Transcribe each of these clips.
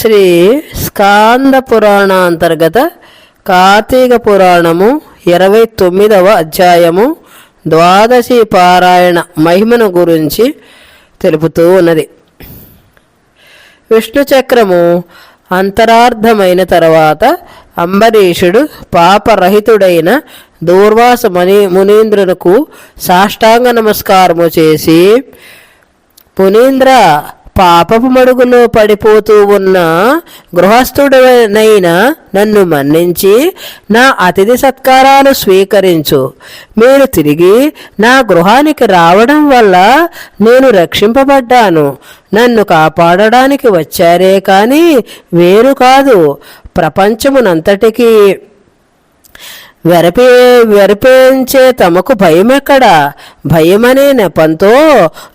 శ్రీ స్కాంద పురాణ అంతర్గత కార్తీక పురాణము ఇరవై తొమ్మిదవ అధ్యాయము ద్వాదశి పారాయణ మహిమను గురించి తెలుపుతూ ఉన్నది. విష్ణు చక్రము అంతరార్థమైన తర్వాత అంబరీషుడు పాపరహితుడైన దూర్వాస ముని మునీంద్రునకు సాష్టాంగ నమస్కారము చేసి మునీంద్ర పాపపు మడుగులో పడిపోతూ ఉన్న గృహస్థుడనైన నన్ను మన్నించి నా అతిథి సత్కారాలు స్వీకరించు. మీరు తిరిగి నా గృహానికి రావడం వల్ల నేను రక్షింపబడ్డాను. నన్ను కాపాడడానికి వచ్చారే కానీ వేరు కాదు. ప్రపంచమునంతటికీ వెరపే వెరపేంచే తమకు భయమెక్కడా? భయమనే నెపంతో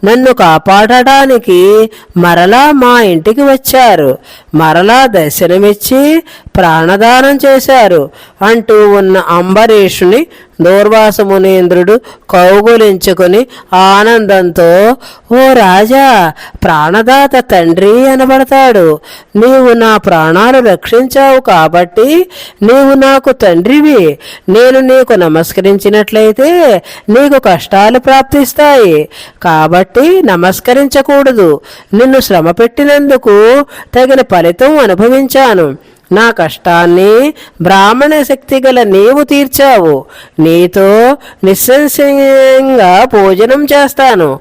నన్ను కాపాడడానికి మరలా మా ఇంటికి వచ్చారు. మరలా దర్శనమిచ్చి ప్రాణదానం చేశారు. అంటూ ఉన్న అంబరీషుని దూర్వాస మునీంద్రుడు కౌగులించుకుని ఆనందంతో ఓ రాజా ప్రాణదాత తండ్రి అనబడతాడు. నీవు నా ప్రాణాలు రక్షించావు కాబట్టి నీవు నాకు తండ్రివి. నేను నీకు నమస్కరించినట్లయితే నీకు కష్టాలు ప్రాప్తిస్తాయి. కాబట్టి నమస్కరించకూడదు. నిన్ను శ్రమ పెట్టినందుకు తగిన ఫలితం అనుభవించాను. నా కష్టాన్ని బ్రాహ్మణ శక్తి గల నీవు తీర్చావు. నీతో నిస్సంశయంగా భోజనం చేస్తాను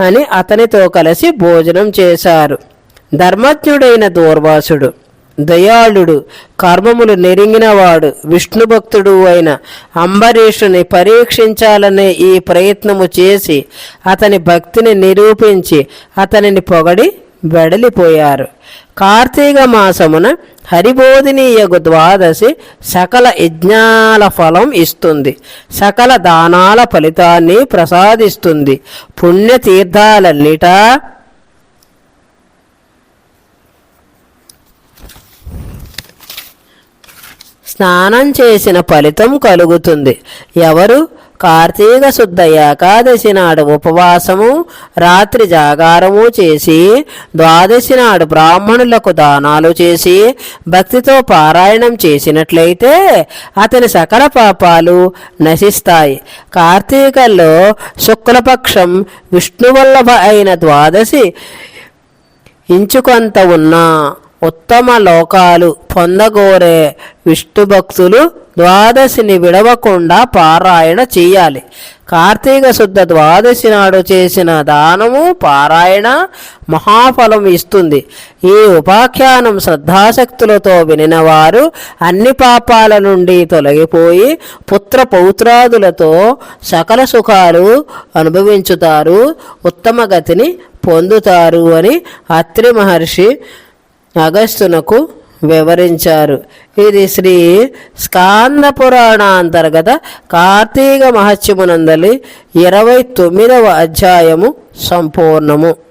అని అతనితో కలిసి భోజనం చేశారు. ధర్మజ్ఞుడైన దూర్వాసుడు దయాళుడు కర్మములు నెరింగినవాడు విష్ణు భక్తుడు అయిన అంబరీషుని పరీక్షించాలనే ఈ ప్రయత్నము చేసి అతని భక్తిని నిరూపించి అతనిని పొగడి వెడలిపోయారు. కార్తీక మాసమున హరిబోధినీయగు ద్వాదశి సకల యజ్ఞాల ఫలం ఇస్తుంది. సకల దానాల ఫలితాన్ని ప్రసాదిస్తుంది. పుణ్యతీర్థాలన్నిటా స్నానం చేసిన ఫలితం కలుగుతుంది. ఎవరు కార్తీక శుద్ధ ఏకాదశి నాడు ఉపవాసము రాత్రి జాగారము చేసి ద్వాదశి నాడు బ్రాహ్మణులకు దానాలు చేసి భక్తితో పారాయణం చేసినట్లయితే అతని సకల పాపాలు నశిస్తాయి. కార్తీకల్లో శుక్లపక్షం విష్ణువల్లభ అయిన ద్వాదశి ఇంచుకొంత ఉన్న ఉత్తమ లోకాలు పొందగోరే విష్ణు భక్తులు ద్వాదశిని విడవకుండా పారాయణ చేయాలి. కార్తీక శుద్ధ ద్వాదశి నాడు చేసిన దానము పారాయణ మహాఫలం ఇస్తుంది. ఈ ఉపాఖ్యానం శ్రద్ధాశక్తులతో వినినవారు అన్ని పాపాల నుండి తొలగిపోయి పుత్ర పౌత్రాదులతో సకల సుఖాలు అనుభవించుతారు ఉత్తమ గతిని పొందుతారు అని అత్రి మహర్షి అగస్తునకు వివరించారు. ఇది శ్రీ స్కాంద పురాణ అంతర్గత కార్తీక మహత్యమునందలి ఇరవై తొమ్మిదవ అధ్యాయము సంపూర్ణము.